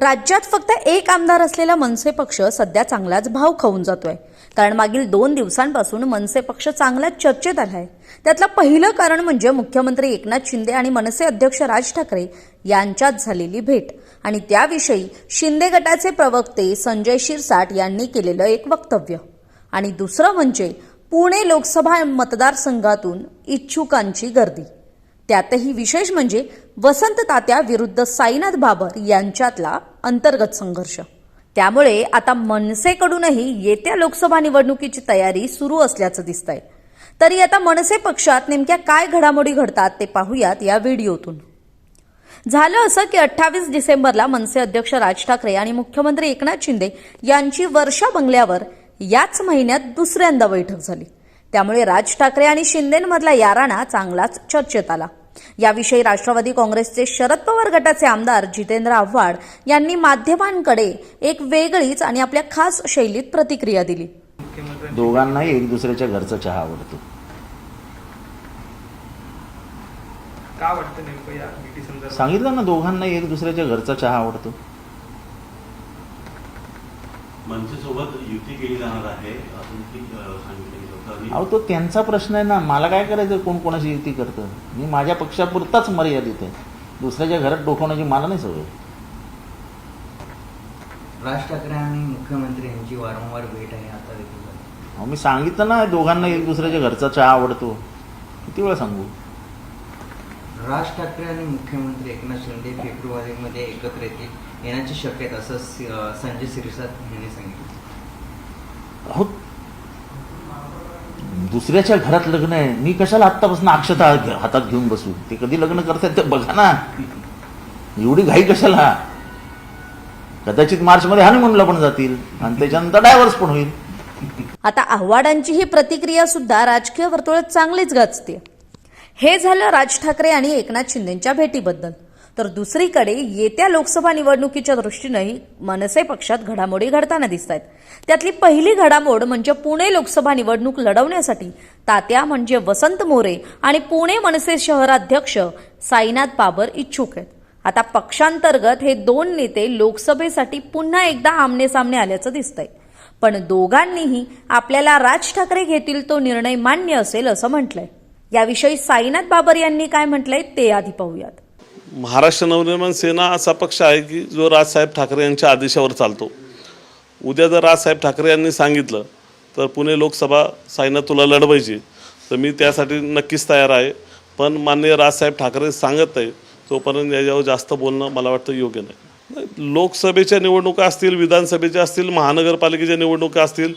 राज्यात फक्त एक आमदार असलेला मनसे पक्ष सध्या चांगलाच भाव खाऊन जातोय. कारण मागील दोन दिवसांपासून मनसे पक्ष चांगलाच चर्चेत आलाय. त्यातलं पहिलं कारण म्हणजे मुख्यमंत्री एकनाथ शिंदे आणि मनसे अध्यक्ष राज ठाकरे यांच्यात झालेली भेट. आणि त्याविषयी शिंदे गटाचे प्रवक्ते संजय शिरसाट यांनी केलेलं एक वक्तव्य. आणि दुसरं म्हणजे पुणे लोकसभा मतदारसंघातून इच्छुकांची गर्दी. त्यातही विशेष म्हणजे वसंत तात्या विरुद्ध साईनाथ बाबर यांच्यातला अंतर्गत संघर्ष. त्यामुळे आता मनसेकडूनही येत्या लोकसभा निवडणुकीची तयारी सुरू असल्याचं दिसतंय. तरी आता मनसे पक्षात नेमक्या काय घडामोडी घडतात ते पाहूयात या व्हिडिओतून. झालं असं की अठ्ठावीस डिसेंबरला मनसे अध्यक्ष राज ठाकरे आणि मुख्यमंत्री एकनाथ शिंदे यांची वर्षा बंगल्यावर याच महिन्यात दुसऱ्यांदा बैठक झाली. त्यामुळे राज ठाकरे आणि शिंदेमधला याराणा चांगलाच चर्चेत आला. याविषयी राष्ट्रवादी काँग्रेसचे शरद पवार गटाचे आमदार जितेंद्र आव्हाड यांनी माध्यमांकडे एक वेगळीच आणि आपल्या खास शैलीत प्रतिक्रिया दिली. दोघांनाही एक दुसऱ्याच्या घरचा चहा आवडतो. सांगितलं ना दोघांनाही एक दुसऱ्याच्या घरचा चहा आवडतो. मनसेसोबत युती केली जाणार आहे अहो तो त्यांचा प्रश्न आहे ना मला काय करायचं कोण कोणाशी युती करतं? मी माझ्या पक्षापुरताच मर्यादित आहे. दुसऱ्याच्या घरात डोकवण्याची मला नाही सवय. राज ठाकरे आणि मुख्यमंत्री यांची वारंवार भेट आहे आता देखील. अहो मी सांगितलं ना दोघांना एक दुसऱ्याच्या घरचा चहा आवडतो. किती वेळा सांगू? राज ठाकरे आणि मुख्यमंत्री एकनाथ शिंदे फेब्रुवारीमध्ये एकत्र येतील. येण्याची शक्यता असं संजय सिरसाट यांनी सांगितलं. अहो दुसऱ्याच्या घरात लग्न आहे. मी कशाला आत्तापासून अक्षता हातात घेऊन बसू? ते कधी लग्न करतात ते बघा ना. एवढी घाई कशाला? कदाचित मार्चमध्ये हनीमूनला पण जातील. आणि त्याच्यानंतर डायव्हर्स पण होईल. आता आव्हाडांची ही प्रतिक्रिया सुद्धा राजकीय वर्तुळात चांगलीच गाजते. हे झालं राज ठाकरे आणि एकनाथ शिंदेच्या भेटीबद्दल. तर दुसरीकडे येत्या लोकसभा निवडणुकीच्या दृष्टीनंही मनसे पक्षात घडामोडी घडताना दिसत आहेत त्यातली पहिली घडामोड म्हणजे पुणे लोकसभा निवडणूक लढवण्यासाठी तात्या म्हणजे वसंत मोरे आणि पुणे मनसे शहराध्यक्ष साईनाथ बाबर इच्छुक आहेत. आता पक्षांतर्गत हे दोन नेते लोकसभेसाठी पुन्हा एकदा आमने सामने आल्याचं दिसतंय. पण दोघांनीही आपल्याला राज ठाकरे घेतील तो निर्णय मान्य असेल असं म्हटलंय. याविषयी साईनाथ बाबर यांनी काय म्हटलंय ते आधी पाहूयात. महाराष्ट्र नवनिर्माण सेना असा पक्ष आहे की जो राजसाहेब ठाकरे यांच्या आदेशावर चालतो. उद्या जर राजसाहेब ठाकरे यांनी सांगितलं तर पुणे लोकसभा साईना तुला लढवायची तर मी त्यासाठी नक्कीच तयार आहे. पण माननीय राजसाहेब ठाकरे सांगत नाही तोपर्यंत याच्यावर जास्त बोलणं मला वाटतं योग्य नाही नाही, लोकसभेच्या निवडणुका असतील विधानसभेच्या असतील महानगरपालिकेच्या निवडणुका असतील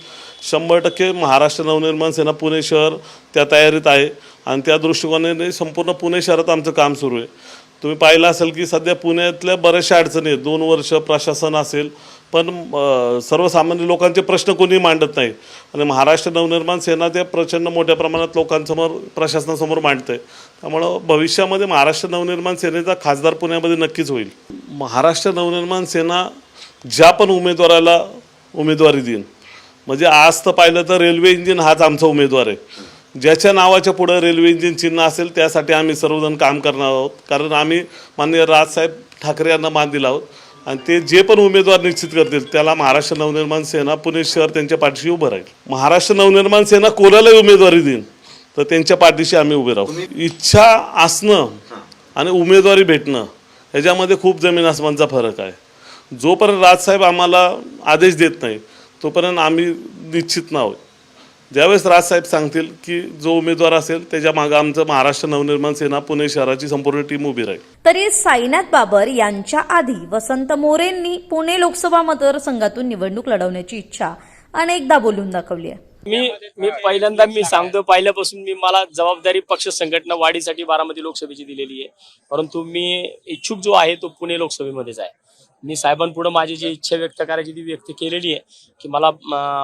शंभर टक्के महाराष्ट्र नवनिर्माण सेना पुणे शहर त्या तयारीत आहे. आणि त्या दृष्टिकोनाने संपूर्ण पुणे शहरात आमचं काम सुरू आहे. तुम्ही पाहिलं असेल की सध्या पुण्यातल्या बऱ्याचशा अडचणी आहेत. दोन वर्ष प्रशासन असेल पण सर्वसामान्य लोकांचे प्रश्न कोणी मांडत नाही. आणि महाराष्ट्र नवनिर्माण सेना ते प्रचंड मोठ्या प्रमाणात लोकांसमोर प्रशासनासमोर मांडते त्यामुळं भविष्यामध्ये महाराष्ट्र नवनिर्माण सेनेचा खासदार पुण्यामध्ये नक्कीच होईल. महाराष्ट्र नवनिर्माण सेना ज्या पण उमेदवाराला उमेदवारी देईन. म्हणजे आज तर पाहिलं तर रेल्वे इंजिन हाच आमचा उमेदवार आहे. ज्याच्या नावाच्या पुढं रेल्वे इंजिन चिन्ह असेल त्यासाठी आम्ही सर्वजण काम करणार आहोत. कारण आम्ही माननीय राजसाहेब ठाकरे यांना मान दिला आहोत. आणि ते जे पण उमेदवार निश्चित करतील त्याला महाराष्ट्र नवनिर्माण सेना पुणे शहर त्यांच्या पाठीशी उभं राहील. महाराष्ट्र नवनिर्माण सेना कोणालाही उमेदवारी देईन तर त्यांच्या पाठीशी आम्ही उभे राहू. इच्छा असणं आणि उमेदवारी भेटणं ह्याच्यामध्ये खूप जमीन आसमानचा फरक आहे. जोपर्यंत राजसाहेब आम्हाला आदेश देत नाही तोपर्यंत आम्ही निश्चित ना आहोत. ज्यावेळेस राजसाहेब सांगतील की जो उमेदवार असेल त्याच्या मागं आमचं महाराष्ट्र नवनिर्माण सेना पुणे शहराची संपूर्ण टीम उभी राहील. तरी साईनाथ बाबर यांच्या आधी वसंत मोरेंनी पुणे लोकसभा मतदारसंघातून निवडणूक लढवण्याची इच्छा अनेकदा बोलून दाखवली आहे. मी मी पहिल्यांदा मी सांगतो पहिल्यापासून मी मला जबाबदारी पक्ष संघटना वाढीसाठी बारामती लोकसभेची दिलेली आहे. परंतु मी इच्छुक जो आहे तो पुणे लोकसभेमध्येच आहे. मी साहेबांपुढे माझी जी इच्छा व्यक्त करायची ती व्यक्त केलेली आहे की मला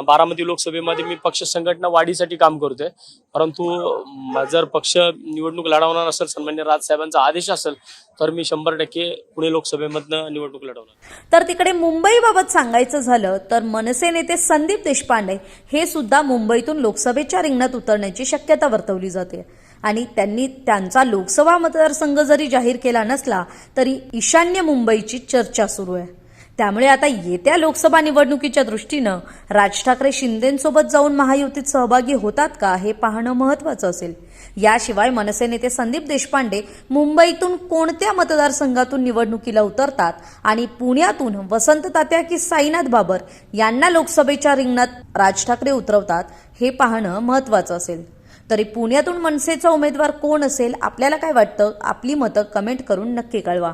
बारामती लोकसभेमध्ये मी पक्ष संघटना वाढीसाठी काम करतोय. परंतु जर पक्ष निवडणूक लढवणार असेल सन्मान्य राज साहेबांचा आदेश असेल तर मी शंभर टक्के पुणे लोकसभेमधनं निवडणूक लढवणार. तर तिकडे मुंबईबाबत सांगायचं झालं तर मनसे नेते संदीप देशपांडे हे सुद्धा मुंबईतून लोकसभेच्या रिंगणात उतरण्याची शक्यता वर्तवली जाते. आणि त्यांनी त्यांचा लोकसभा मतदारसंघ जरी जाहीर केला नसला तरी ईशान्य मुंबईची चर्चा सुरू आहे. त्यामुळे आता येत्या लोकसभा निवडणुकीच्या दृष्टीनं राज ठाकरे शिंदेंसोबत जाऊन महायुतीत सहभागी होतात का हे पाहणं महत्वाचं असेल. याशिवाय मनसे नेते संदीप देशपांडे मुंबईतून कोणत्या मतदारसंघातून निवडणुकीला उतरतात आणि पुण्यातून वसंत तात्या की साईनाथ बाबर यांना लोकसभेच्या रिंगणात राज ठाकरे उतरवतात हे पाहणं महत्वाचं असेल. तरी पुण्यातून मनसेचा उमेदवार कोण असेल? आपल्याला काय वाटतं? आपली मतं कमेंट करून नक्की कळवा.